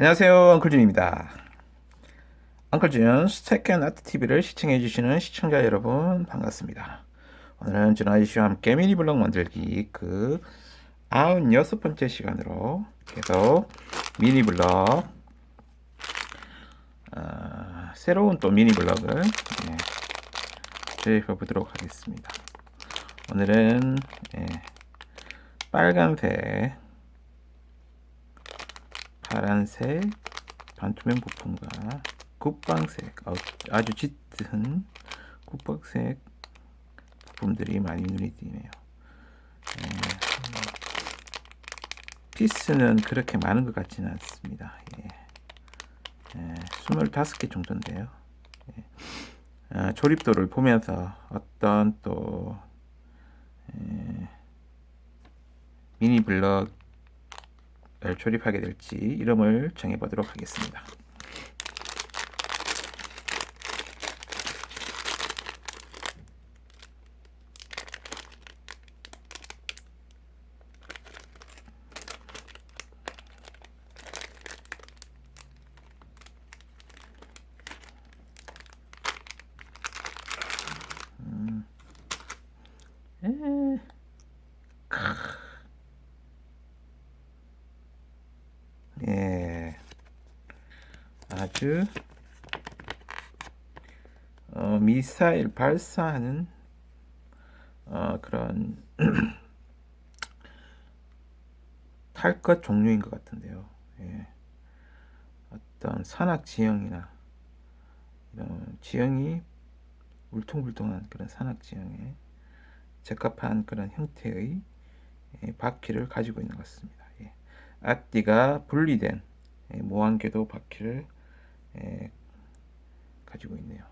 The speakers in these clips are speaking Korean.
안녕하세요. 앙클준입니다. 앙클준 스택앤아트 TV를 시청해 주시는 시청자 여러분 반갑습니다. 오늘은 준하이 씨와 함께 미니 블록 만들기 그 96번째 시간으로 계속 미니 블록 어, 새로운 또 미니 블록을 예, 조립해 보도록 하겠습니다. 오늘은 예, 빨간색 파란색 반투명 부품과 국방색 어, 아주 짙은 국방색 부품들이 많이 눈에 띄네요. 에, 피스는 그렇게 많은 것 같지는 않습니다. 예. 에, 25개 정도인데요. 예. 어, 조립도를 보면서 어떤 또 에, 미니 블럭 을 조립하게 될지 이름을 정해보도록 하겠습니다. 음. 에. 예. 아주 어, 미사일 발사하는 어, 그런 탈것 종류인 것 같은데요. 예. 어떤 산악 지형이나 이런 지형이 울퉁불퉁한 그런 산악 지형에 적합한 그런 형태의 예, 바퀴를 가지고 있는 것 같습니다. 예. 앞뒤가 분리된 예, 모안궤도 바퀴를 예, 가지고 있네요.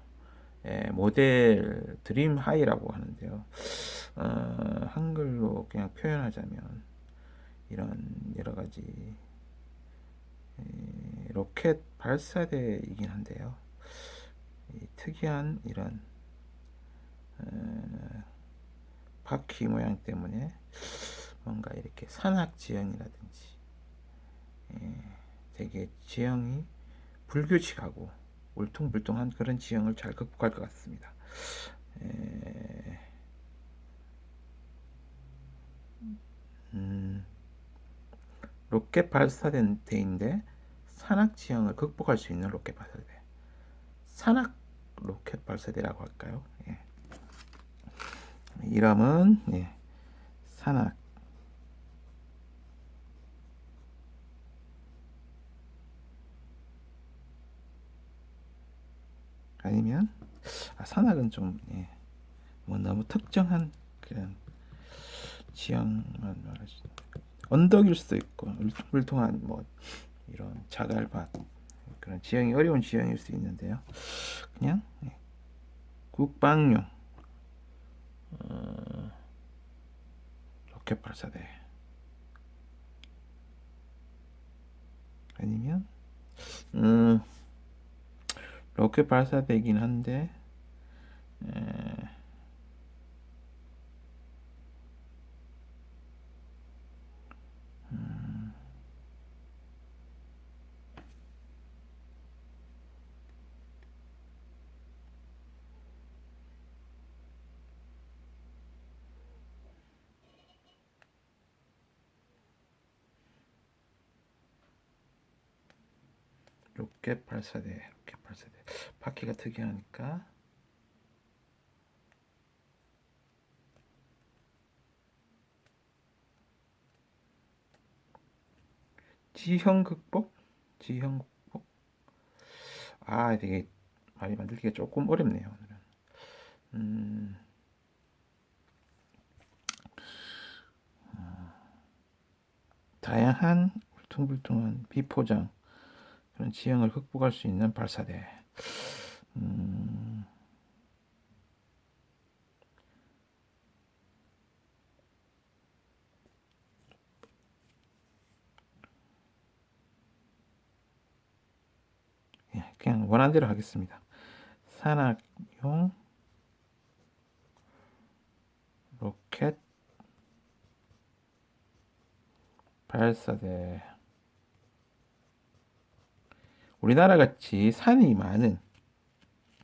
예, 모델 드림 하이라고 하는데요. 어, 한글로 그냥 표현하자면 이런 여러 가지 예, 로켓 발사대이긴 한데요. 이 특이한 이런 어, 바퀴 모양 때문에 뭔가 이렇게 산악 지형이라든지 예, 되게 지형이 불규칙하고 울퉁불퉁한 그런 지형을 잘 극복할 것 같습니다. 에, 음, 로켓 발사대인데 산악 지형을 극복할 수 있는 로켓 발사대. 산악 로켓 발사대라고 할까요? 예. 이름은 예, 산악 아니면 아, 산악은 좀 예, 뭐 너무 특정한 그런 지형만 말하지 언덕일 수도 있고 울퉁불퉁한 뭐 이런 자갈밭 그런 지형이 어려운 지형일 수 있는데요. 그냥 예, 국방용 어, 로켓 발사대 아니면 음. 로켓 발사되긴 한데 에... 음... 로켓 발사대, 로켓 발사대. 바퀴가 특이하니까. 지형 극복? 지형 극복? 아, 되게 말이 만들기가 조금 어렵네요, 오늘은. 음. 어, 다양한 울퉁불퉁한 비포장 그런 지형을 극복할 수 있는 발사대. 음, 예, 그냥 원하는 대로 하겠습니다. 산악용 로켓 발사대 우리나라 같이 산이 많은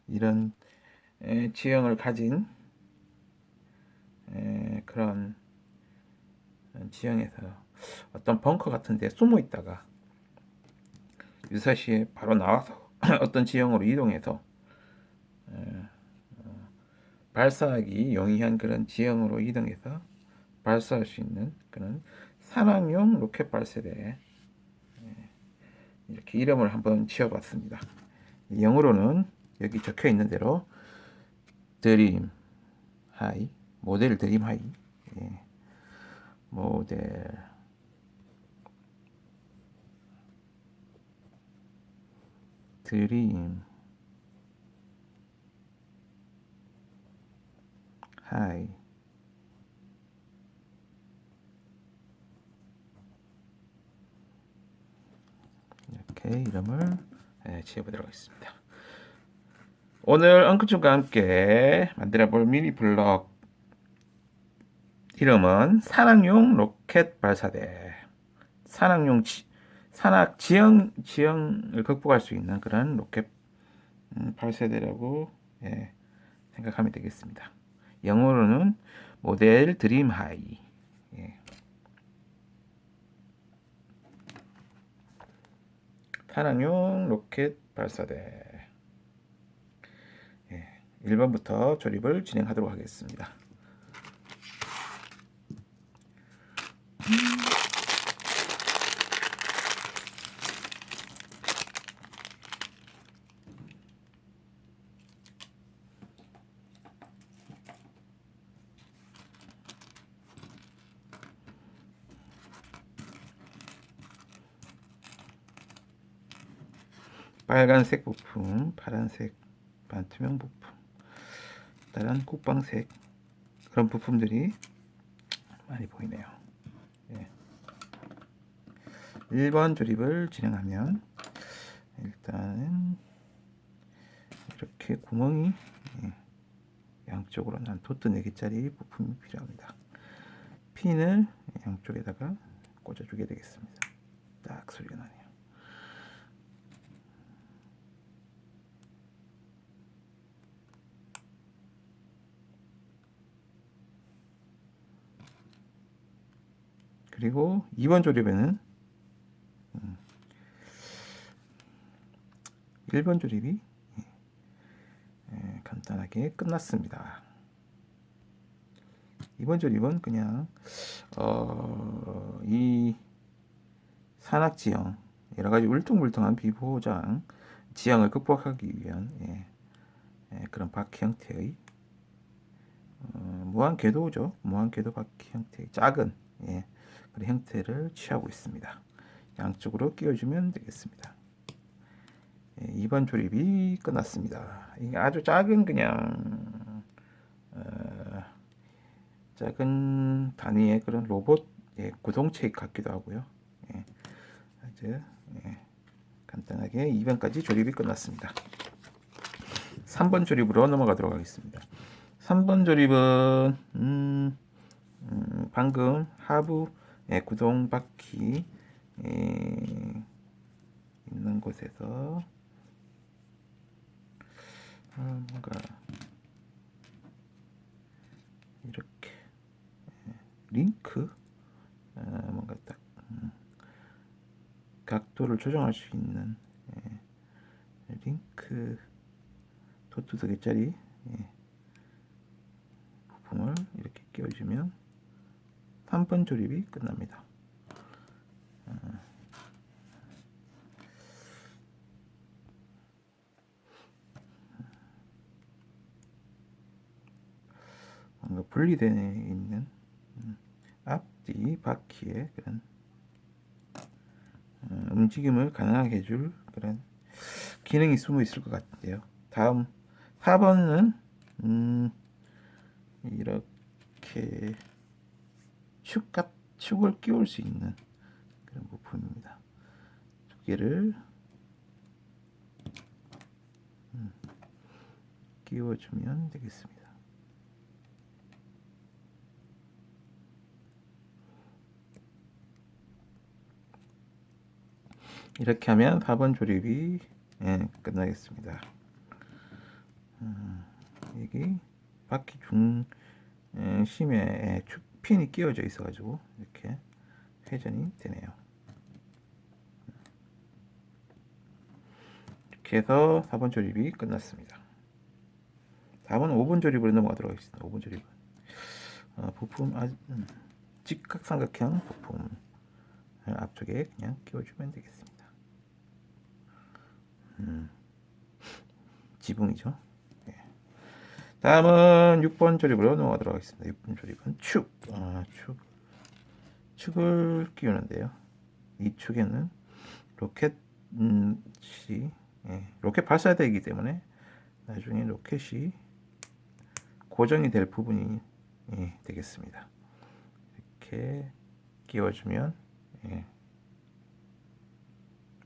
이런 에, 지형을 가진 에, 그런 지형에서 어떤 벙커 같은 데 숨어 있다가 유사시에 바로 나와서 어떤 지형으로 이동해서 에, 어, 발사하기 용이한 그런 지형으로 이동해서 발사할 수 있는 그런 산악용 로켓 발사대 예, 이렇게 이름을 한번 지어봤습니다. 영어로는 여기 적혀 있는 대로 드림 하이 모델 드림 하이. 예, 모델. 드림 하이 이렇게 이름을 예, 지어보도록 하겠습니다. 오늘 엉크춤과 함께 만들어볼 미니 블럭 이름은 산악용 로켓 발사대. 산악용 지, 산악 지형 지형을 극복할 수 있는 그런 로켓 음, 발사대라고 예, 생각하면 되겠습니다. 영어로는 모델 드림 하이. 예. 산악용 로켓 발사대. 예, 1번부터 조립을 진행하도록 하겠습니다. 빨간색 부품, 파란색 반투명 부품, 다른 국방색 그런 부품들이 많이 보이네요. 예. 1번 조립을 진행하면 일단은 이렇게 구멍이 예, 양쪽으로 난 토트 4개짜리 부품이 필요합니다. 핀을 양쪽에다가 꽂아주게 되겠습니다. 딱 소리가 나네요. 그리고 2번 조립에는 음, 1번 조립이 예, 간단하게 끝났습니다. 2번 조립은 그냥 어, 이 산악 지형 여러 가지 울퉁불퉁한 비보장 지형을 극복하기 위한 예, 예, 그런 바퀴 형태의 어, 무한 궤도죠. 무한 궤도 바퀴 형태의 작은 예, 그런 형태를 취하고 있습니다. 양쪽으로 끼워주면 되겠습니다. 예, 2번 조립이 끝났습니다. 이게 아주 작은 그냥 어, 작은 단위의 그런 로봇 예, 구동체 같기도 하고요. 예, 아주 예, 간단하게 2번까지 조립이 끝났습니다. 3번 조립으로 넘어가도록 하겠습니다. 3번 조립은 음, 음, 방금 하부 예, 구동 바퀴 예, 있는 곳에서 아, 뭔가 이렇게 예, 링크? 아, 뭔가 딱 음, 각도를 조정할 수 있는 예, 링크 토트 두 개짜리 예, 부품을 이렇게 끼워주면 3 번 조립이 끝납니다. 어. 뭔가 분리되어 있는 음, 앞뒤 바퀴의 그런 어, 움직임을 가능하게 해줄 그런 기능이 숨어 있을 것 같아요. 다음 4번은 음, 이렇게 축, 축을 끼울 수 있는 그런 부품입니다. 두 개를 음, 끼워주면 되겠습니다. 이렇게 하면 4번 조립이 예, 끝나겠습니다. 음, 여기 바퀴 중 예, 심에 축 핀이 끼워져 있어가지고 이렇게 회전이 되네요. 이렇게 해서 4번 조립이 끝났습니다. 다음은 5번 조립으로 넘어가도록 하겠습니다. 5번 조립. 어, 부품 아, 음, 직각삼각형 부품 앞쪽에 그냥 끼워주면 되겠습니다. 음, 지붕이죠. 예. 다음은 6번 조립으로 넘어가도록 하겠습니다. 6번 조립은 축, 아, 축, 축을 끼우는데요. 이 축에는 로켓이 예, 로켓 발사되기 때문에 나중에 로켓이 고정이 될 부분이 예, 되겠습니다. 이렇게 끼워주면 예,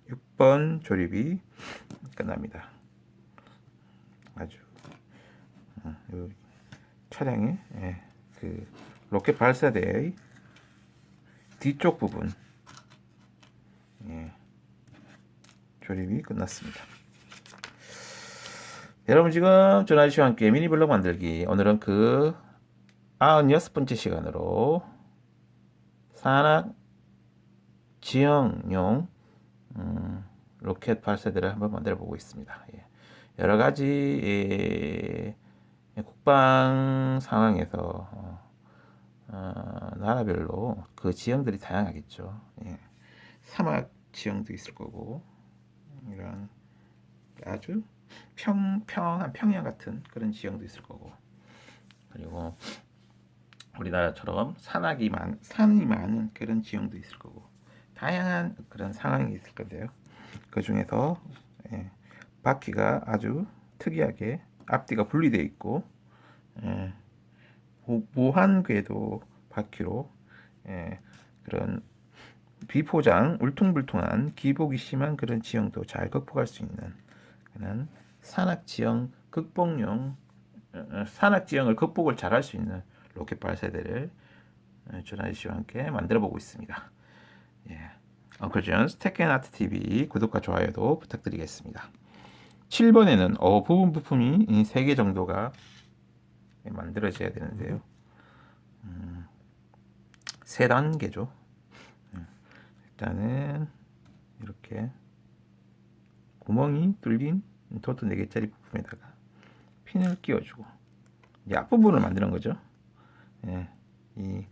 6번 조립이 끝납니다. 아주 차량의 예, 그 로켓 발사대의 뒤쪽 부분 예, 조립이 끝났습니다. 여러분 지금 전화 씨와 함께 미니 블록 만들기 오늘은 그 96번째 시간으로 산악 지형용 음, 로켓 발사대를 한번 만들어 보고 있습니다. 예. 여러 가지 예, 국방 상황에서 어, 어, 나라별로 그 지형들이 다양하겠죠. 예. 사막 지형도 있을 거고 이런 아주 평평한 평야 같은 그런 지형도 있을 거고 그리고 우리나라처럼 산악이 많 산이 많은 그런 지형도 있을 거고 다양한 그런 상황이 있을 건데요. 그 중에서 예, 바퀴가 아주 특이하게 앞뒤가 분리되어 있고 예, 무한 궤도 바퀴로 예, 그런 비포장 울퉁불퉁한 기복이 심한 그런 지형도 잘 극복할 수 있는 그런 산악 지형 극복용 어, 산악 지형을 극복을 잘 할 수 있는 로켓 발사대를 조나지 씨와 함께 만들어 보고 있습니다. 예. 엉클 존스 테크앤아트 TV 구독과 좋아요도 부탁드리겠습니다. 7번에는 어, 부분 부품이 3개 정도가 만들어져야 되는데요. 음, 세 단계죠. 음, 일단은 이렇게 구멍이 뚫린 도트 4개짜리 부품에다가 핀을 끼워주고 이제 앞부분을 만드는 거죠. 예, 이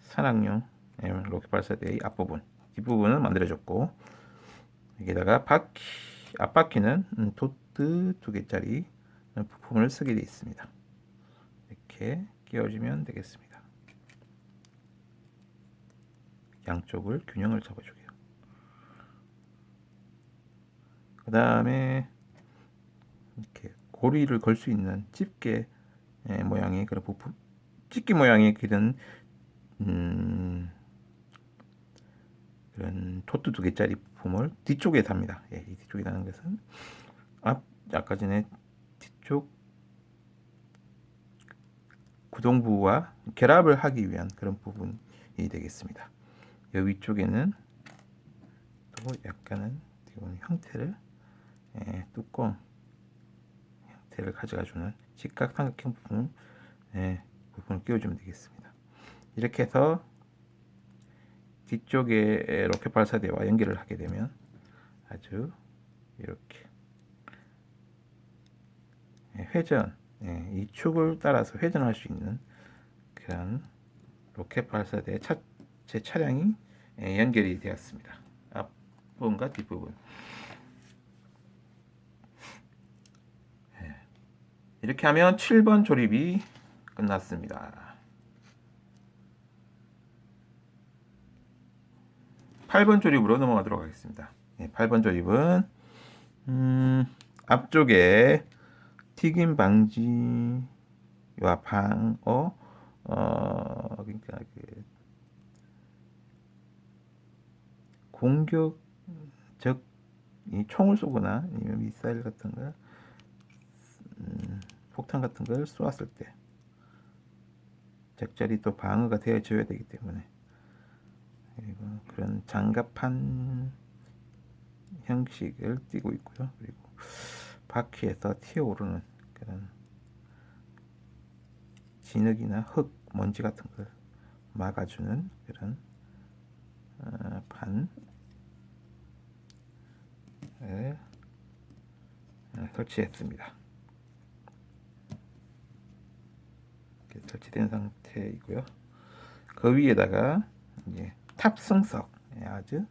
산악용 예, 로켓 발사대의 앞부분 뒷부분을 만들어줬고 여기다가 바퀴 앞바퀴는 음, 도트 두 개짜리 부품을 쓰게 되어 있습니다. 이렇게 끼워주면 되겠습니다. 양쪽을 균형을 잡아주게요. 그 다음에 이렇게 고리를 걸 수 있는 집게 예, 모양의 그런 부품, 집게 모양의 그런 음, 그런 토트 두 개짜리 부품을 뒤쪽에 답니다. 예, 이 뒤쪽에 다는 것은 앞 아까 전에 뒤쪽 구동부와 결합을 하기 위한 그런 부분이 되겠습니다. 이 위쪽에는 또 약간은 형태를 예, 뚜껑 형태를 가져가주는 직각삼각형 부분 예, 부분을 끼워주면 되겠습니다. 이렇게 해서 뒤쪽에 로켓 발사대와 연결을 하게 되면 아주 이렇게 예, 회전 예, 이 축을 따라서 회전할 수 있는 그런 로켓 발사대 차, 제 차량이 예, 연결이 되었습니다. 앞부분과 뒷부분 이렇게 하면 7번 조립이 끝났습니다. 8번 조립으로 넘어가도록 하겠습니다. 네, 8번 조립은 음, 앞쪽에 튀김 방지와 방어 어 그러니까 그 공격적 이 총을 쏘거나 아니면 미사일 같은 거 음, 폭탄 같은 걸 쏘았을 때 적절히 또 방어가 되어줘야 되기 때문에 그리고 그런 장갑판 형식을 띠고 있고요. 그리고 바퀴에서 튀어오르는 그런 진흙이나 흙, 먼지 같은 걸 막아주는 그런 어, 판을 어, 설치했습니다. 설치된 상태이고요. 그 위에다가 이제 탑승석 예, 아주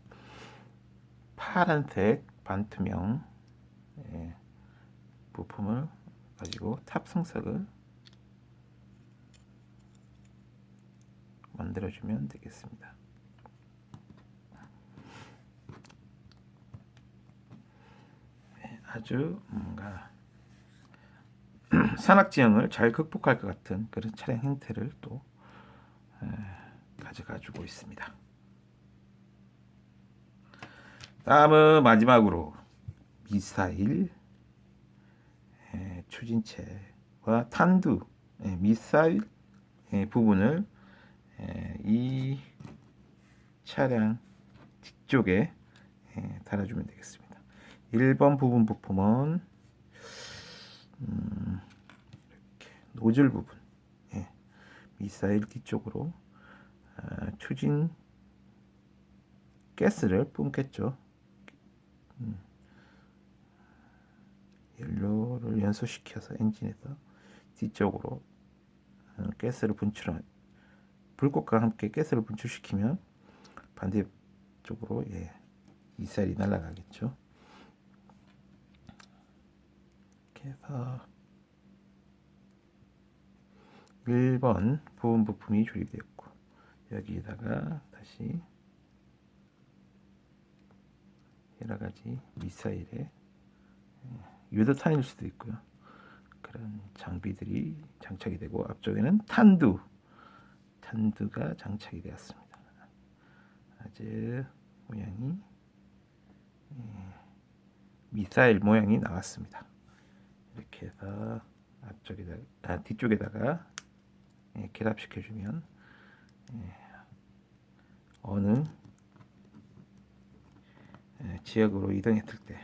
파란색 반투명 예, 부품을 가지고 탑승석을 만들어주면 되겠습니다. 네, 아주 뭔가 산악 지형을 잘 극복할 것 같은 그런 차량 형태를 또 에, 가져가지고 있습니다. 다음은 마지막으로 미사일 에, 추진체와 탄두 에, 미사일 에, 부분을 에, 이 차량 뒤쪽에 에, 달아주면 되겠습니다. 1번 부분 부품은 음, 이렇게 노즐 부분 예, 미사일 뒤쪽으로 어, 추진 가스를 뿜겠죠. 음, 연료를 연소시켜서 엔진에서 뒤쪽으로 어, 가스를 분출한 불꽃과 함께 가스를 분출시키면 반대쪽으로 예, 미사일이 날아가겠죠. 이렇게 해서 1번 부분 부품이 조립되었고 여기에다가 다시 여러 가지 미사일의 유도탄일 수도 있고요. 그런 장비들이 장착이 되고 앞쪽에는 탄두 탄두가 장착이 되었습니다. 아주 모양이 예, 미사일 모양이 나왔습니다. 이렇게 해서 앞쪽에다가 아, 뒤쪽에다가 예, 결합시켜주면 예, 어느 예, 지역으로 이동했을 때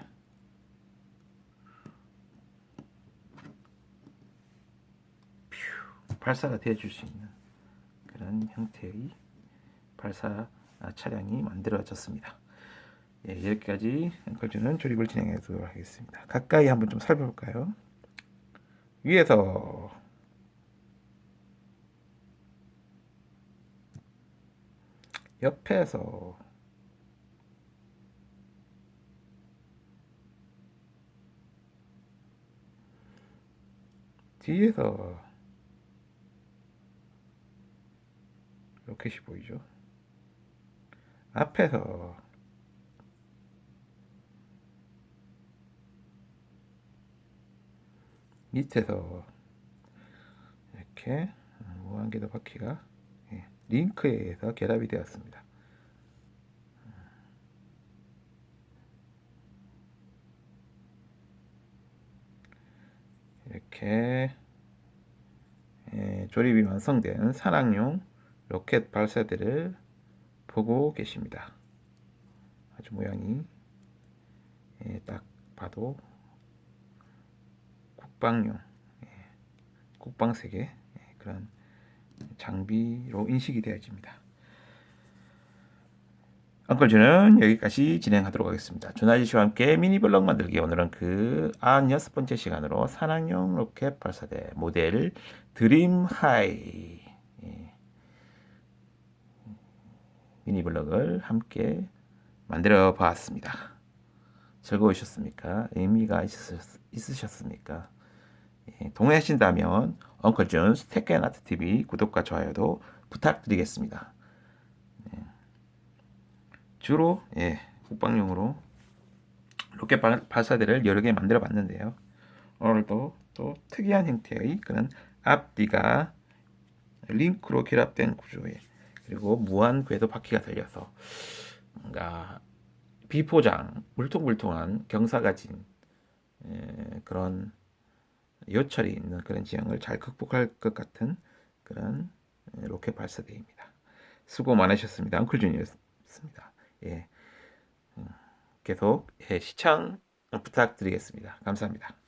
퓨, 발사가 되어줄 수 있는 그런 형태의 발사 아, 차량이 만들어졌습니다. 예, 여기까지 앵컬주는 조립을 진행하도록 하겠습니다. 가까이 한번 좀 살펴볼까요? 위에서 옆에서 뒤에서 로켓이 보이죠? 앞에서 밑에서 이렇게 무한궤도 바퀴가 예, 링크에 의해서 결합이 되었습니다. 이렇게 예, 조립이 완성된 산악용 로켓 발사대를 보고 계십니다. 아주 모양이 예, 딱 봐도 국방용 예, 국방색의 예, 그런 장비로 인식이 되어집니다. 엉클즈는 여기까지 진행하도록 하겠습니다. 준하지 씨와 함께 미니블럭 만들기 오늘은 그 96번째 시간으로 산악용 로켓 발사대 모델 드림 하이 예, 미니블럭을 함께 만들어 보았습니다. 즐거우셨습니까? 의미가 있으셨, 습니까 예, 동의하신다면 엉클준 스테크앤아트 TV 구독과 좋아요도 부탁드리겠습니다. 예, 주로 예, 국방용으로 로켓 발사대를 여러 개 만들어 봤는데요. 오늘도 또 특이한 형태의 그런 앞뒤가 링크로 결합된 구조에 그리고 무한 궤도 바퀴가 달려서 뭔가 비포장 물통물통한 경사 가 진 에, 그런 요철이 있는 그런 지형을 잘 극복할 것 같은 그런 로켓 발사대입니다. 수고 많으셨습니다. 엉클준이었습니다. 예. 음, 계속 예, 시청 부탁드리겠습니다. 감사합니다.